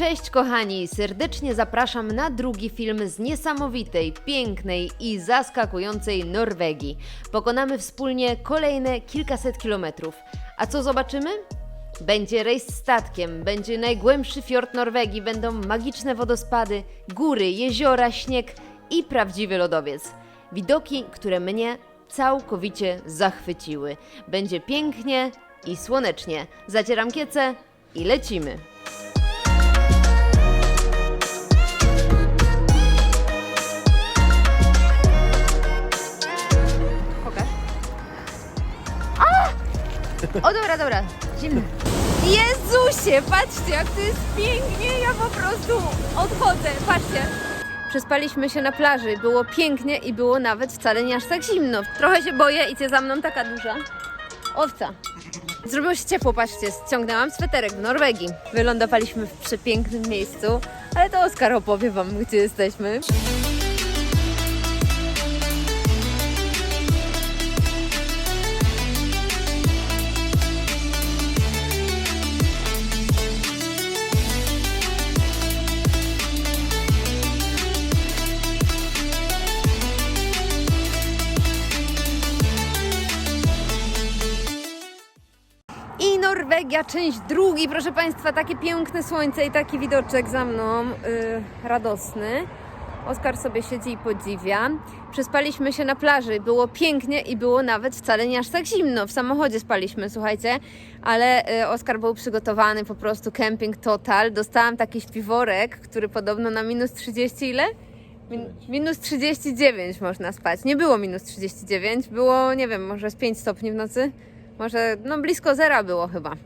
Cześć kochani, serdecznie zapraszam na drugi film z niesamowitej, pięknej i zaskakującej Norwegii. Pokonamy wspólnie kolejne kilkaset kilometrów. A co zobaczymy? Będzie rejs statkiem, będzie najgłębszy fiord Norwegii, będą magiczne wodospady, góry, jeziora, śnieg i prawdziwy lodowiec. Widoki, które mnie całkowicie zachwyciły. Będzie pięknie i słonecznie. Zacieram kiece i lecimy. O dobra, dobra. Zimno. Jezusie, patrzcie, jak to jest pięknie. Ja po prostu odchodzę. Patrzcie. Przespaliśmy się na plaży, było pięknie i było nawet wcale nie aż tak zimno. Trochę się boję, idzie za mną taka duża owca. Zrobiło się ciepło, patrzcie, ściągnęłam sweterek w Norwegii. Wylądowaliśmy w przepięknym miejscu, ale to Oskar opowie Wam, gdzie jesteśmy. Norwegia, część drugi, proszę Państwa, takie piękne słońce i taki widoczek za mną, yy, radosny. Oskar sobie siedzi i podziwia. Przespaliśmy się na plaży, było pięknie i było nawet wcale nie aż tak zimno. W samochodzie spaliśmy, słuchajcie, ale y, Oskar był przygotowany, po prostu camping total. Dostałam taki śpiworek, który podobno na minus 30 ile? Min minus 39 można spać. Nie było minus 39, było, nie wiem, może z 5 stopni w nocy. Może, no blisko zera było chyba.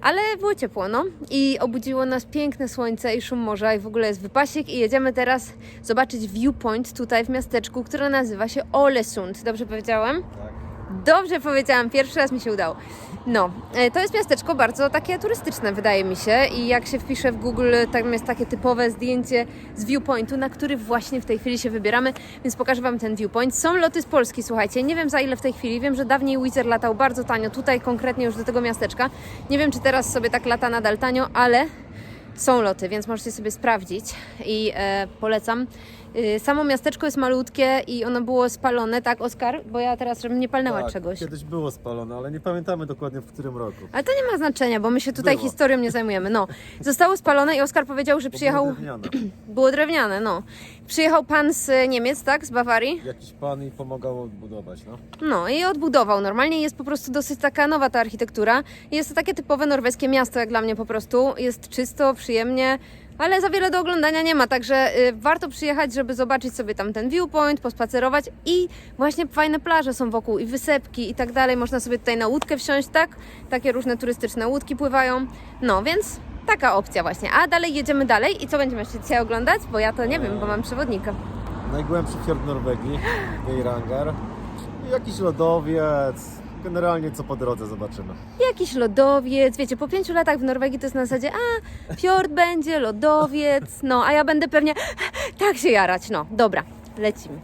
Ale było ciepło, no. I obudziło nas piękne słońce i szum morza i w ogóle jest wypasiek i jedziemy teraz zobaczyć viewpoint tutaj w miasteczku, które nazywa się Olesund. Dobrze powiedziałam? Tak. Dobrze powiedziałam, pierwszy raz mi się udało. No, e, to jest miasteczko bardzo takie turystyczne, wydaje mi się. I jak się wpisze w Google, tam jest takie typowe zdjęcie z viewpointu, na który właśnie w tej chwili się wybieramy, więc pokażę Wam ten viewpoint. Są loty z Polski, słuchajcie. Nie wiem za ile w tej chwili. Wiem, że dawniej Wizz Air latał bardzo tanio, tutaj konkretnie już do tego miasteczka. Nie wiem, czy teraz sobie tak lata nadal tanio, ale są loty, więc możecie sobie sprawdzić i e, polecam. Y, samo miasteczko jest malutkie i ono było spalone, tak Oskar? Bo ja teraz, żebym nie palnęła tak, czegoś. Kiedyś było spalone, ale nie pamiętamy dokładnie w którym roku. Ale to nie ma znaczenia, bo my się tutaj Było. historią nie zajmujemy. No, zostało spalone i Oskar powiedział, że Bo przyjechał. było drewniane. Było drewniane, no. Przyjechał pan z e, Niemiec, tak? Z Bawarii. Jakiś pan i pomagał odbudować, no. No i odbudował. Normalnie jest po prostu dosyć taka nowa ta architektura. Jest to takie typowe norweskie miasto, jak dla mnie po prostu. Jest czysto, przyjemnie. Ale za wiele do oglądania nie ma, także y, warto przyjechać, żeby zobaczyć sobie tam ten viewpoint, pospacerować i właśnie fajne plaże są wokół i wysepki i tak dalej. Można sobie tutaj na łódkę wsiąść, tak? Takie różne turystyczne łódki pływają. No więc taka opcja właśnie. A dalej jedziemy dalej i co będziemy jeszcze dzisiaj oglądać? Bo ja to nie wiem, bo mam przewodnika. Najgłębszy fiord Norwegii, Geiranger. Jakiś lodowiec. Generalnie co po drodze zobaczymy. Jakiś lodowiec, wiecie, po pięciu latach w Norwegii to jest na zasadzie, a fiord będzie, lodowiec, no, a ja będę pewnie tak się jarać, no, dobra, lecimy.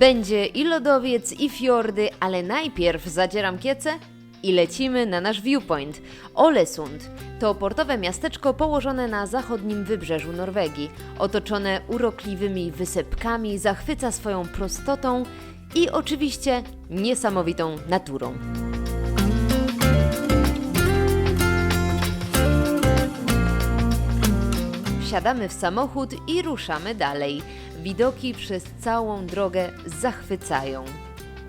Będzie i lodowiec, i fiordy, ale najpierw zadzieram kiece i lecimy na nasz viewpoint. Olesund to portowe miasteczko położone na zachodnim wybrzeżu Norwegii. Otoczone urokliwymi wysepkami, zachwyca swoją prostotą i oczywiście niesamowitą naturą. Wsiadamy w samochód i ruszamy dalej. Widoki przez całą drogę zachwycają.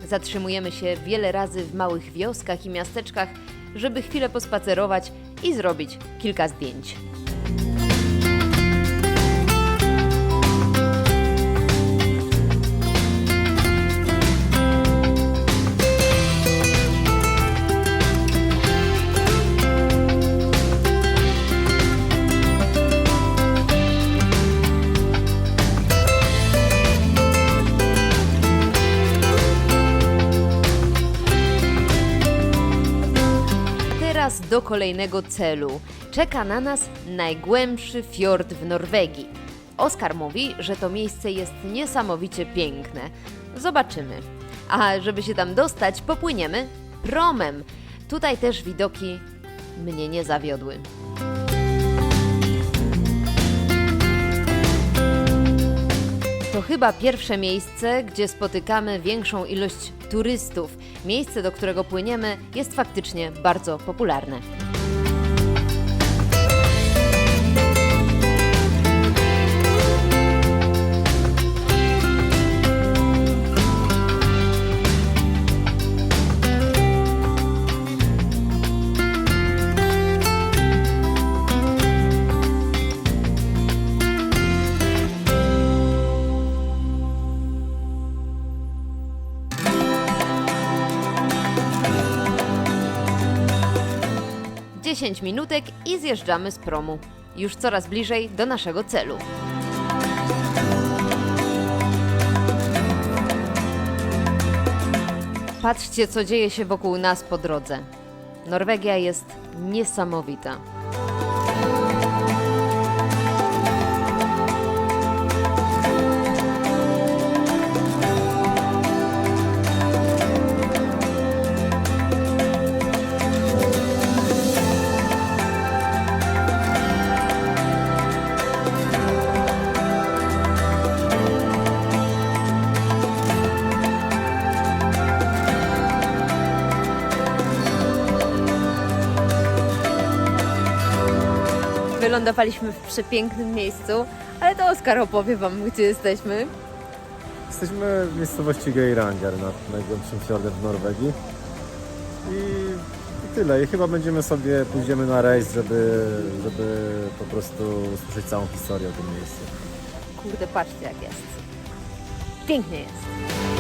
Zatrzymujemy się wiele razy w małych wioskach i miasteczkach, żeby chwilę pospacerować i zrobić kilka zdjęć. Do kolejnego celu. Czeka na nas najgłębszy fiord w Norwegii. Oskar mówi, że to miejsce jest niesamowicie piękne. Zobaczymy. A żeby się tam dostać, popłyniemy promem. Tutaj też widoki mnie nie zawiodły. To chyba pierwsze miejsce, gdzie spotykamy większą ilość turystów. Miejsce, do którego płyniemy, jest faktycznie bardzo popularne. Dziesięć minutek i zjeżdżamy z promu. Już coraz bliżej do naszego celu. Patrzcie, co dzieje się wokół nas po drodze. Norwegia jest niesamowita. Wylądowaliśmy w przepięknym miejscu, ale to Oskar opowie Wam, gdzie jesteśmy. Jesteśmy w miejscowości Geiranger nad najgłębszym fiordem w Norwegii. I, I tyle. I chyba będziemy sobie, pójdziemy na rejs, żeby, żeby po prostu usłyszeć całą historię o tym miejscu. Kurde, patrzcie jak jest. Pięknie jest.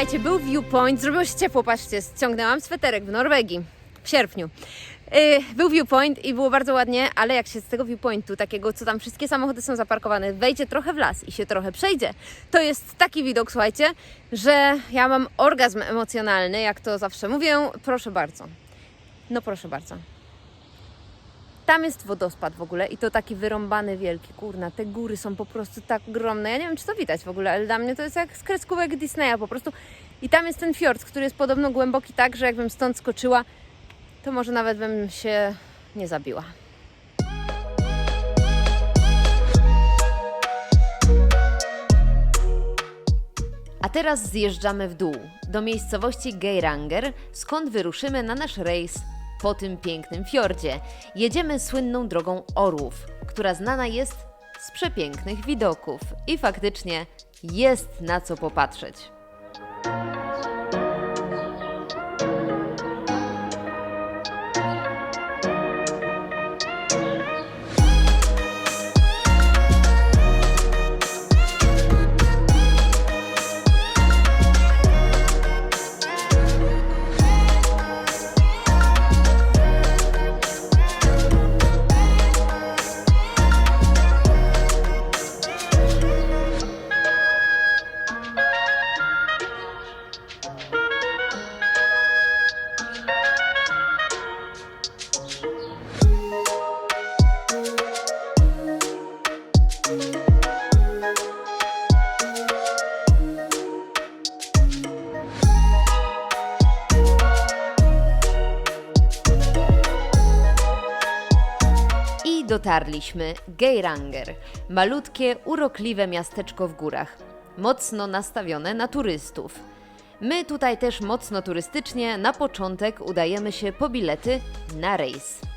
Słuchajcie, był viewpoint, zrobiło się ciepło, patrzcie, ściągnęłam sweterek w Norwegii w sierpniu. Yy, był viewpoint i było bardzo ładnie, ale jak się z tego viewpointu, takiego, co tam wszystkie samochody są zaparkowane, wejdzie trochę w las i się trochę przejdzie, to jest taki widok, słuchajcie, że ja mam orgazm emocjonalny, jak to zawsze mówię. Proszę bardzo. No proszę bardzo. Tam jest wodospad w ogóle i to taki wyrąbany wielki, kurna, te góry są po prostu tak ogromne, ja nie wiem czy to widać w ogóle, ale dla mnie to jest jak z kreskówek Disneya po prostu. I tam jest ten fiord, który jest podobno głęboki tak, że jakbym stąd skoczyła, to może nawet bym się nie zabiła. A teraz zjeżdżamy w dół, do miejscowości Geiranger, skąd wyruszymy na nasz rejs po tym pięknym fiordzie. Jedziemy słynną drogą orłów, która znana jest z przepięknych widoków. I faktycznie jest na co popatrzeć. Dotarliśmy. Geiranger. Malutkie, urokliwe miasteczko w górach. Mocno nastawione na turystów. My tutaj też mocno turystycznie na początek udajemy się po bilety na rejs.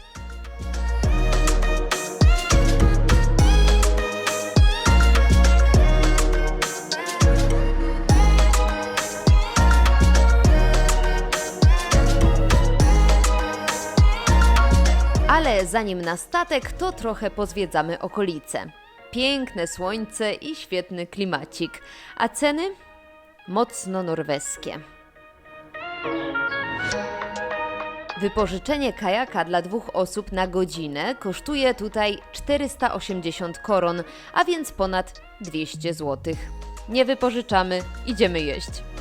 Zanim na statek, to trochę pozwiedzamy okolice. Piękne słońce i świetny klimacik. A ceny? Mocno norweskie. Wypożyczenie kajaka dla dwóch osób na godzinę kosztuje tutaj 480 koron, a więc ponad 200 zł. Nie wypożyczamy, idziemy jeść.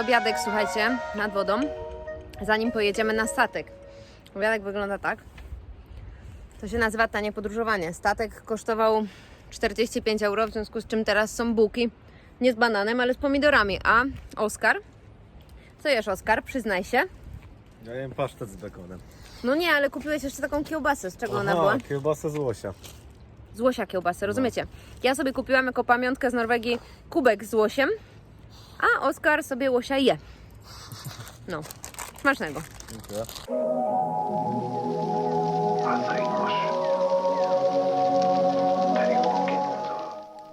Obiadek, słuchajcie, nad wodą, zanim pojedziemy na statek. Obiadek wygląda tak. To się nazywa tanie podróżowanie. Statek kosztował 45 euro, w związku z czym teraz są bułki nie z bananem, ale z pomidorami. A Oskar? Co jesz, Oskar? Przyznaj się. Ja jem pasztet z bekonem. No nie, ale kupiłeś jeszcze taką kiełbasę. Z czego ona była? kiełbasa z łosia. Z łosia kiełbasę, rozumiecie? Ja sobie kupiłam jako pamiątkę z Norwegii kubek z łosiem, a Oskar sobie łosia je. No, smacznego. Dziękuję.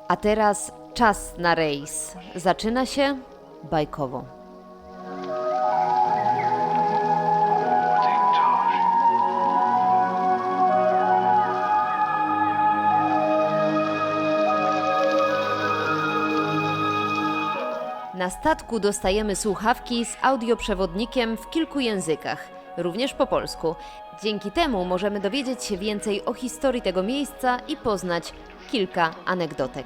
A teraz czas na rejs. Zaczyna się bajkowo. Na statku dostajemy słuchawki z audioprzewodnikiem w kilku językach, również po polsku. Dzięki temu możemy dowiedzieć się więcej o historii tego miejsca i poznać kilka anegdotek.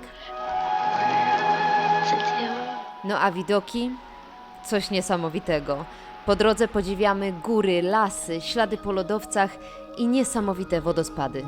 No a widoki? Coś niesamowitego. Po drodze podziwiamy góry, lasy, ślady po lodowcach i niesamowite wodospady.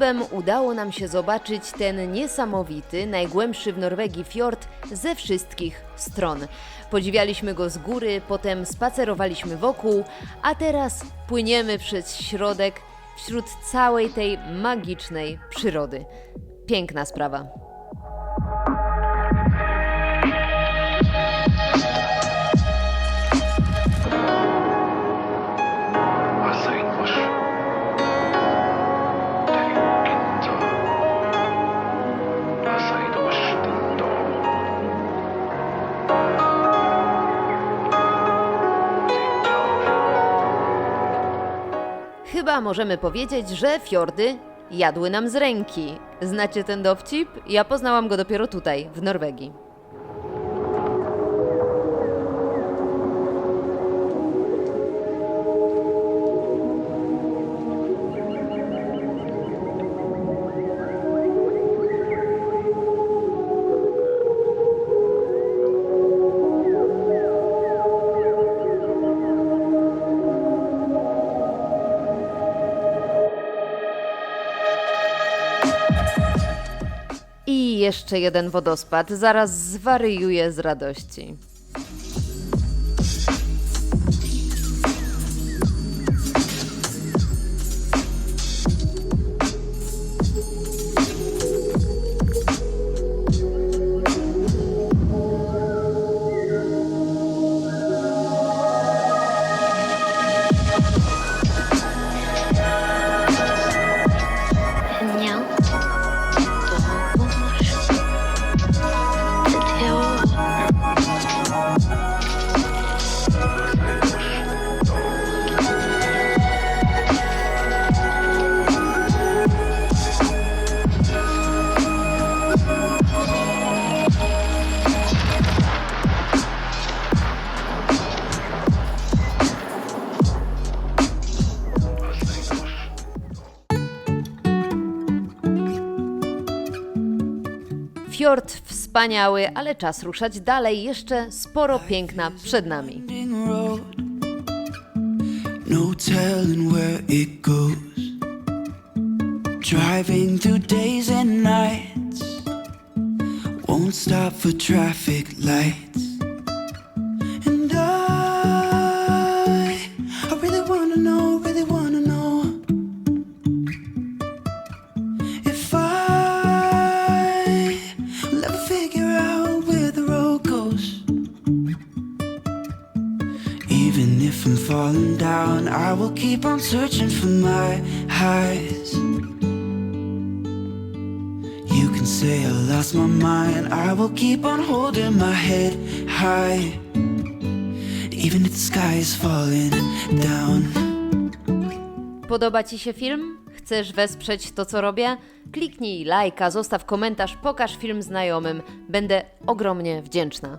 Sposobem udało nam się zobaczyć ten niesamowity, najgłębszy w Norwegii fiord ze wszystkich stron. Podziwialiśmy go z góry, potem spacerowaliśmy wokół, a teraz płyniemy przez środek wśród całej tej magicznej przyrody. Piękna sprawa. Możemy powiedzieć, że fiordy jadły nam z ręki. Znacie ten dowcip? Ja poznałam go dopiero tutaj, w Norwegii. Jeszcze jeden wodospad, zaraz zwariuję z radości. Wspaniały, ale czas ruszać dalej. Jeszcze sporo piękna przed nami. No telling where it goes. Driving through days and nights. Won't stop for traffic lights. Even if I'm falling down, I will keep on searching for my highs. You can say I lost my mind, I will keep on holding my head high. Even if the sky is falling down. Podoba Ci się film? Chcesz wesprzeć to, co robię? Kliknij lajka, zostaw komentarz, pokaż film znajomym. Będę ogromnie wdzięczna.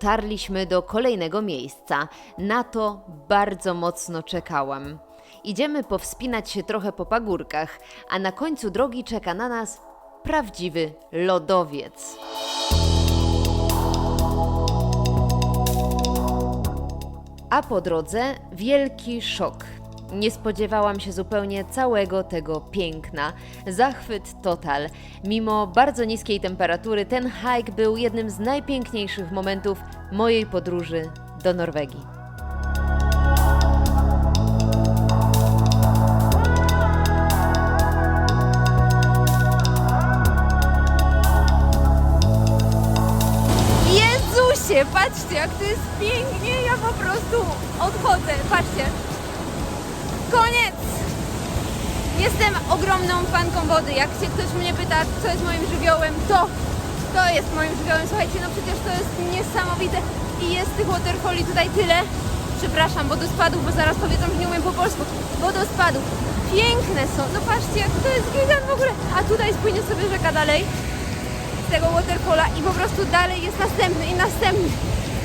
dotarliśmy do kolejnego miejsca. Na to bardzo mocno czekałam. Idziemy powspinać się trochę po pagórkach, a na końcu drogi czeka na nas prawdziwy lodowiec. A po drodze wielki szok. Nie spodziewałam się zupełnie całego tego piękna. Zachwyt total. Mimo bardzo niskiej temperatury, ten hike był jednym z najpiękniejszych momentów mojej podróży do Norwegii. Patrzcie jak to jest pięknie, ja po prostu odchodzę, patrzcie. Koniec! Jestem ogromną fanką wody. Jak się ktoś mnie pyta, co jest moim żywiołem, to to jest moim żywiołem. Słuchajcie, no przecież to jest niesamowite i jest tych waterfalli tutaj tyle. Przepraszam, wodospadów, bo zaraz powiedzą, że nie umiem po polsku. Wodospadów. Piękne są. No patrzcie, jak to jest gigant w ogóle. A tutaj spłynie sobie rzeka dalej z tego waterpola i po prostu dalej jest następny i następny.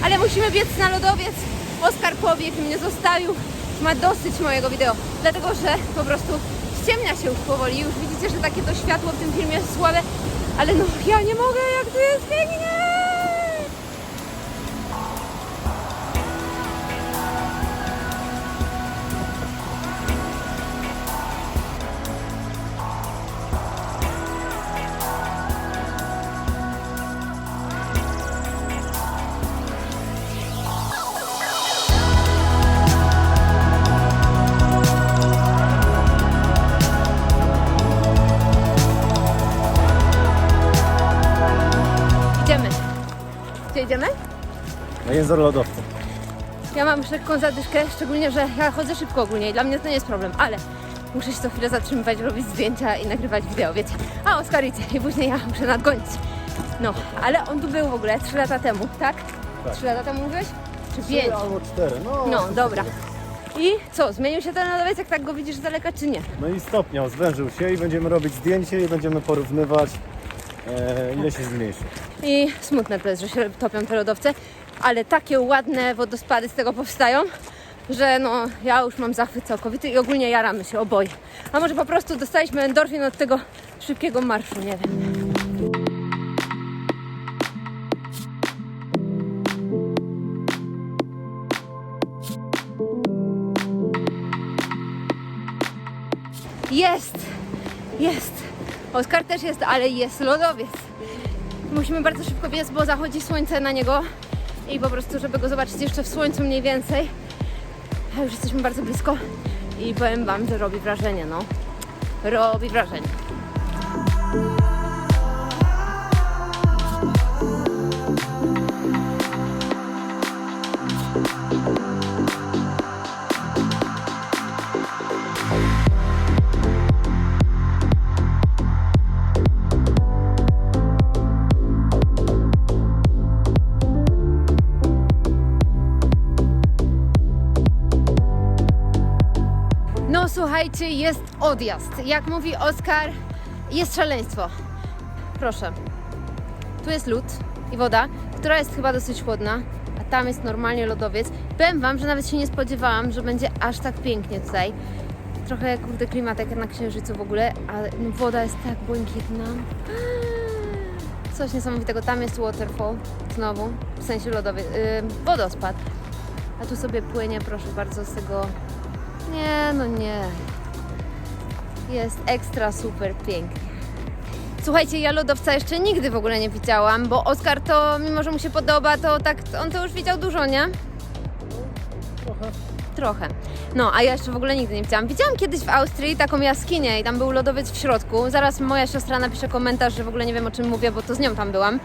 Ale musimy biec na lodowiec. Oskar powiek mnie zostawił. Ma dosyć mojego wideo, dlatego że po prostu ściemnia się już powoli. Już widzicie, że takie to światło w tym filmie jest słabe, ale no ja nie mogę, jak tu jest pięknie! Język lodowca. Ja mam już lekką zadyszkę, szczególnie, że ja chodzę szybko ogólnie i dla mnie to nie jest problem, ale muszę się co chwilę zatrzymywać, robić zdjęcia i nagrywać wideo, wiecie. A Oskar idzie i później ja muszę nadgonić. No, ale on tu był w ogóle 3 lata temu, tak? Tak. 3 lata temu mówiłeś? Czy 5? albo cztery, no. No, dobra. I co, zmienił się ten lodowiec, jak tak go widzisz z daleka, czy nie? No i stopniał, zwężył się i będziemy robić zdjęcie i będziemy porównywać e, ile się zmniejszy. I smutne to jest, że się topią te lodowce, ale takie ładne wodospady z tego powstają, że no ja już mam zachwyt całkowity i ogólnie jaramy się oboje. A może po prostu dostaliśmy endorfin od tego szybkiego marszu, nie wiem. Jest! Jest! Oskar też jest, ale jest lodowiec. Musimy bardzo szybko biec, bo zachodzi słońce na niego i po prostu, żeby go zobaczyć jeszcze w słońcu mniej więcej. A już jesteśmy bardzo blisko i powiem Wam, że robi wrażenie, no. Robi wrażenie. No słuchajcie, jest odjazd. Jak mówi Oskar, jest szaleństwo. Proszę. Tu jest lód i woda, która jest chyba dosyć chłodna, a tam jest normalnie lodowiec. Powiem Wam, że nawet się nie spodziewałam, że będzie aż tak pięknie tutaj. Trochę kurde klimat jak na Księżycu w ogóle, ale no, woda jest tak błękitna. Coś niesamowitego. Tam jest waterfall, znowu, w sensie lodowiec, yy, wodospad. A tu sobie płynie, proszę bardzo, z tego nie, no nie. Jest ekstra super pięknie. Słuchajcie, ja lodowca jeszcze nigdy w ogóle nie widziałam, bo Oskar to, mimo że mu się podoba, to tak, on to już widział dużo, nie? Trochę. Trochę. No, a ja jeszcze w ogóle nigdy nie widziałam. Widziałam kiedyś w Austrii taką jaskinię i tam był lodowiec w środku. Zaraz moja siostra napisze komentarz, że w ogóle nie wiem o czym mówię, bo to z nią tam byłam.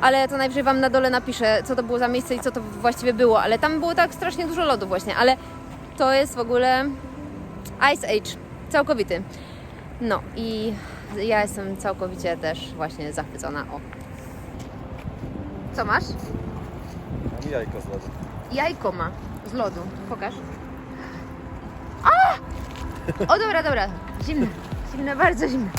Ale to najwyżej Wam na dole napiszę, co to było za miejsce i co to właściwie było. Ale tam było tak strasznie dużo lodu właśnie, ale to jest w ogóle Ice Age, całkowity. No i ja jestem całkowicie też właśnie zachwycona. O. Co masz? Mam jajko z lodu. Jajko ma z lodu. Pokaż. A! O dobra, dobra. Zimne. Zimne, bardzo zimne.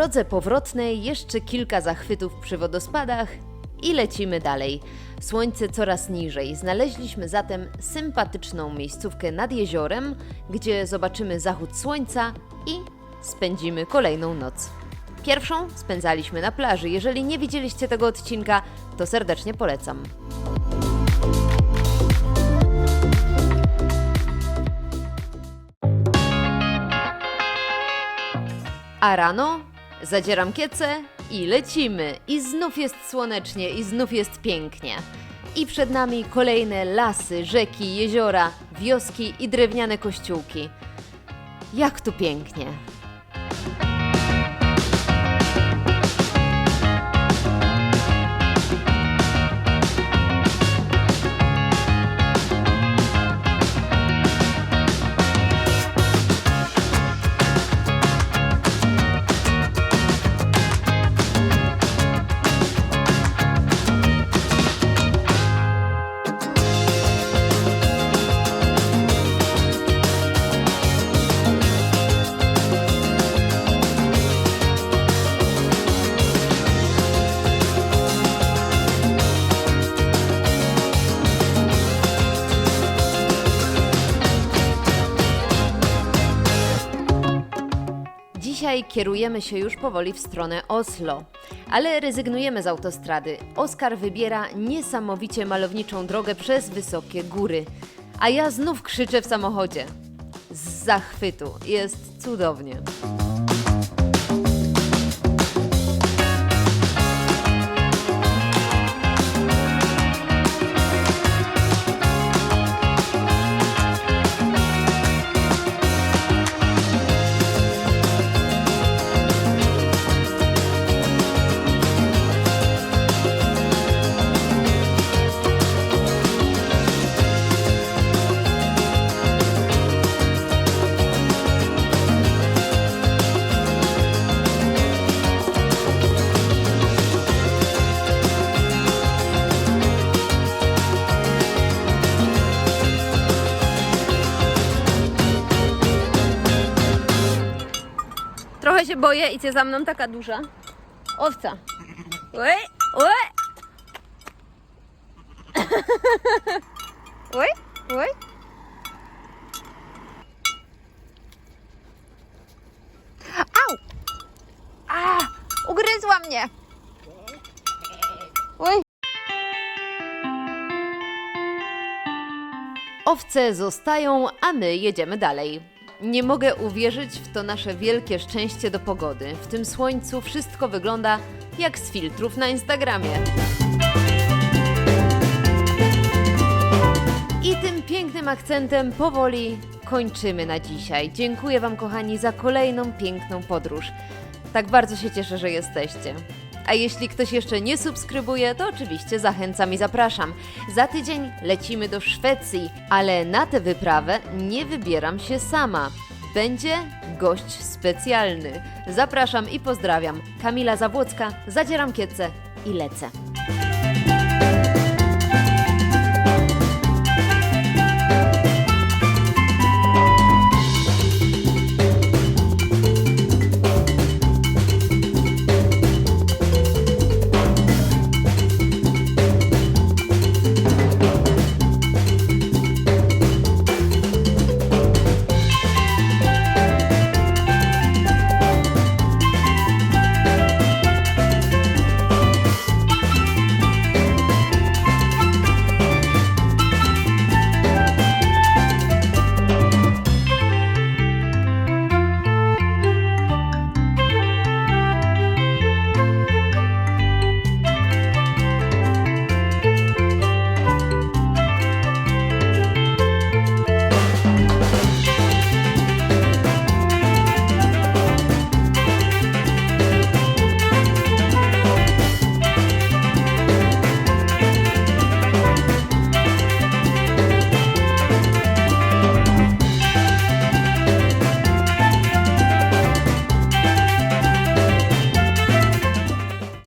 Drodze powrotnej jeszcze kilka zachwytów przy wodospadach i lecimy dalej. Słońce coraz niżej. Znaleźliśmy zatem sympatyczną miejscówkę nad jeziorem, gdzie zobaczymy zachód słońca i spędzimy kolejną noc. Pierwszą spędzaliśmy na plaży. Jeżeli nie widzieliście tego odcinka, to serdecznie polecam. A rano zadzieram kiece i lecimy. I znów jest słonecznie, i znów jest pięknie. I przed nami kolejne lasy, rzeki, jeziora, wioski i drewniane kościółki. Jak tu pięknie! Kierujemy się już powoli w stronę Oslo, ale rezygnujemy z autostrady. Oskar wybiera niesamowicie malowniczą drogę przez wysokie góry, a ja znów krzyczę w samochodzie. Z zachwytu jest cudownie. Boję, idzie za mną taka duża owca. Oj, oj. Oj, oj. Au! A, ugryzła mnie. Oj. Owce zostają, a my jedziemy dalej. Nie mogę uwierzyć w to nasze wielkie szczęście do pogody. W tym słońcu wszystko wygląda jak z filtrów na Instagramie. I tym pięknym akcentem powoli kończymy na dzisiaj. Dziękuję Wam, kochani, za kolejną piękną podróż. Tak bardzo się cieszę, że jesteście. A jeśli ktoś jeszcze nie subskrybuje, to oczywiście zachęcam i zapraszam. Za tydzień lecimy do Szwecji, ale na tę wyprawę nie wybieram się sama. Będzie gość specjalny. Zapraszam i pozdrawiam. Kamila Zabłocka, zadzieram kiece i lecę.